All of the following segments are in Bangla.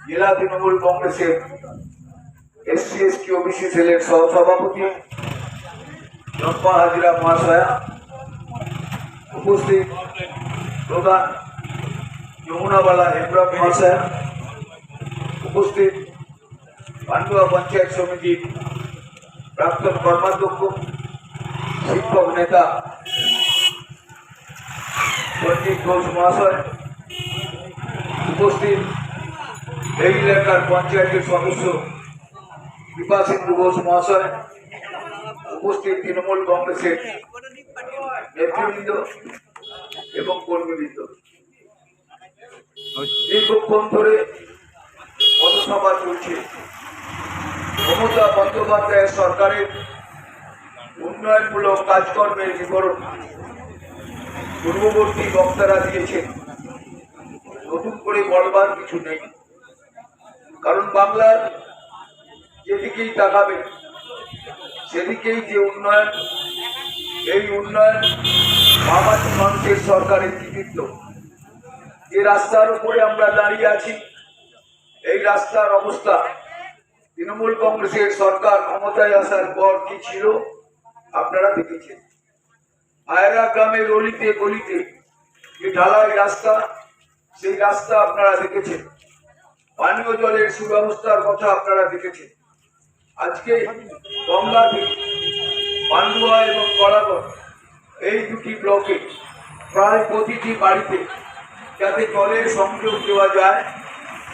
জেলা তৃণমূল কংগ্রেসের এসসি এসটি ওবিসি সেলের সহসভাপতি লম্বা হাজিরা মহাশয়া উপস্থিত প্রধান যমুনাবালা হেমব্রম মহাশয়া উপস্থিত পান্ডুয়া পঞ্চায়েত সমিতির প্রাক্তন কর্মাধ্যক্ষ শিক্ষক নেতা পণ্ডিত ঘোষ মহাশয় উপস্থিত এই এলাকার পঞ্চায়েতের সদস্য কৃপা সিন্ধু ঘোষ মহাশয়, উপস্থিত তৃণমূল কংগ্রেসের নেতৃবৃন্দ এবং কর্মীবৃন্দ। দীর্ঘক্ষণ ধরে পথসভা চলছে। মমতা বন্দ্যোপাধ্যায়ের সরকারের উন্নয়নমূলক কাজকর্মের বিবরণ পূর্ববর্তী বক্তারা দিয়েছেন। করে বলবার কিছু নেই। কারণ বাংলার যেদিকেই তাকাবে, সেদিকেই যে উন্নয়ন, এই উন্নয়ন মামাটি মানুষের সরকারের কৃতিত্ব। যে রাস্তার উপরে আমরা দাঁড়িয়ে আছি, এই রাস্তার অবস্থা তৃণমূল কংগ্রেসের সরকার ক্ষমতায় আসার পর কি ছিল, আপনারা দেখেছেন। আয়রা গ্রামের অলিতে গলিতে যে ঢালাই রাস্তা সেই রাস্তা আপনারা দেখেছেন। পানীয় জলের সুব্যবস্থার কথা আপনারা দেখেছেন। আজকে গঙ্গাতে পান্ডুয়া এবং কলাগড় এই দুটি ব্লকে প্রায় প্রতিটি বাড়িতে যাতে জলের সংযোগ দেওয়া যায়,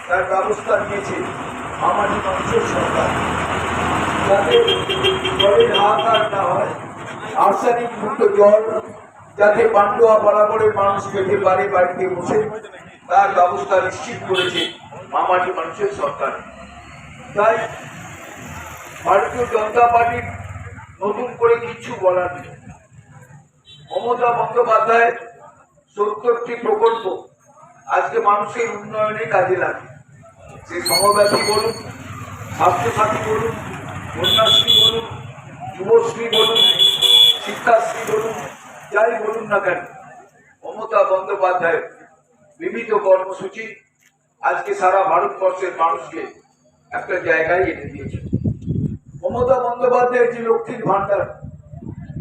তার ব্যবস্থা নিয়েছে আমাদের মানুষের সরকার। যাতে জলের হাহাকার না হয়, আর্সেনিক মুক্ত জল যাতে পান্ডুয়া বরাবরের মানুষ পেতে পারে বাড়িতে বসে তার ব্যবস্থা নিশ্চিত করেছে মামাটি মানুষের সরকার। তাই ভারতীয় জনতা পার্টির নতুন করে কিছু বলার নেই। মমতা বন্দ্যোপাধ্যায়ের সত্তরটি প্রকল্প আজকে মানুষের উন্নয়নে কাজে লাগে। সে সমব্যাপী বলুন স্বাস্থ্যসাথী বলুন, কন্যাশ্রী বলুন, যুবশ্রী বলুন, শিক্ষাশ্রী বলুন যাই বলুন না কেন, মমতা বন্দ্যোপাধ্যায়ের বিবিধ কর্মসূচি আজকে সারা ভারতবর্ষের মানুষকে একটা জায়গায় এনে দিয়েছে। মমতা বন্দ্যোপাধ্যায়ের যে লক্ষ্মীর ভাণ্ডার,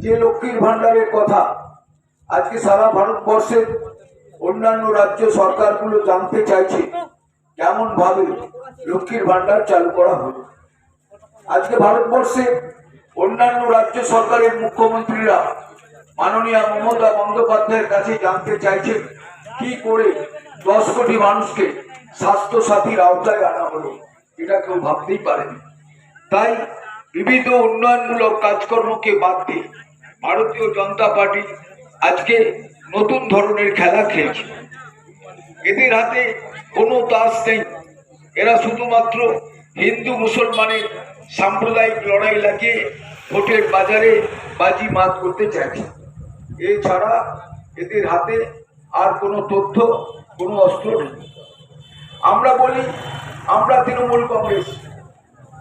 যে লক্ষ্মীর ভাণ্ডারের কথা আজকে সারা ভারতবর্ষের অন্যান্য রাজ্য সরকারগুলো জানতে চাইছে কেমন ভাবে লক্ষ্মীর ভাণ্ডার চালু করা হলো। আজকে ভারতবর্ষে অন্যান্য রাজ্য সরকারের মুখ্যমন্ত্রীরা মাননীয় মমতা বন্দ্যোপাধ্যায়ের কাছে জানতে চাইছেন কি করে দশ কোটি মানুষকে স্বাস্থ্য সাথীর আওতায় আনা হলো, এটা কেউ ভাবতেই পারেনি। তাই বিবিধ উন্নয়নমূলক কাজকর্মকে বাদ দিয়ে ভারতীয় জনতা পার্টি আজকে নতুন ধরনের খেলা খেলছে। এদের হাতে কোনো তাস নেই। এরা শুধুমাত্র হিন্দু মুসলমানের সাম্প্রদায়িক লড়াই লাগিয়ে ভোটের বাজারে বাজি মাত করতে চাইছে। এছাড়া এদের হাতে আর কোনো তথ্য, কোনো অস্ত্র নেই। আমরা বলি, আমরা তৃণমূল কংগ্রেস।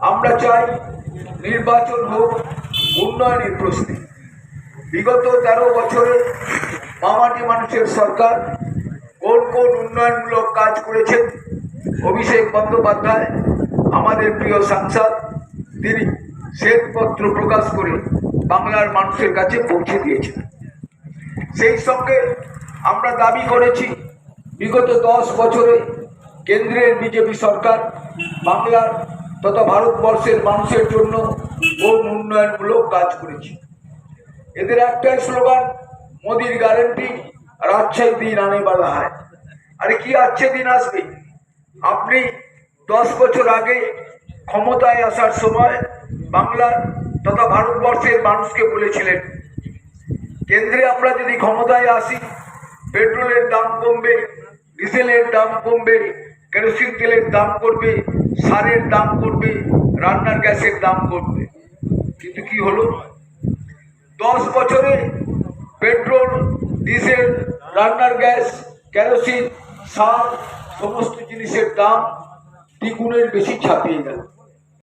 আমরা চাই নির্বাচন হোক উন্নয়নের প্রশ্নে বিগত তেরো বছরে মামাটি মানুষের সরকার কোন কোন উন্নয়নমূলক কাজ করেছেন? অভিষেক বন্দ্যোপাধ্যায়, আমাদের প্রিয় সাংসদ, তিনি শ্বেতপত্র প্রকাশ করে বাংলার মানুষের কাছে পৌঁছে দিয়েছেন সেই সঙ্গে আমরা দাবি করেছি, বিগত দশ বছরে কেন্দ্রের বিজেপি সরকার বাংলার তথা ভারতবর্ষের মানুষের জন্য কোন উন্নয়নমূলক কাজ করেছে। এদের একটাই স্লোগান, মোদির গ্যারেন্টি আর আচ্ছে দিন আনে বালা হয় আরে কি আচ্ছে দিন আসবে? আপনি দশ বছর আগে ক্ষমতায় আসার সময় বাংলার তথা ভারতবর্ষের মানুষকে বলেছিলেন কেন্দ্রে আমরা যদি ক্ষমতায় আসি, পেট্রোলের দাম কমবে, ডিজেলের দাম কমবে, কেরোসিন তেলের দাম করবে, সারের দাম করবে, রান্নার গ্যাসের দাম করবে। কিন্তু কি হলো? দশ বছরে পেট্রোল, ডিজেল, রান্নার গ্যাস, কেরোসিন, সার, সমস্ত জিনিসের দাম দ্বিগুণের বেশি ছাপিয়ে গেল।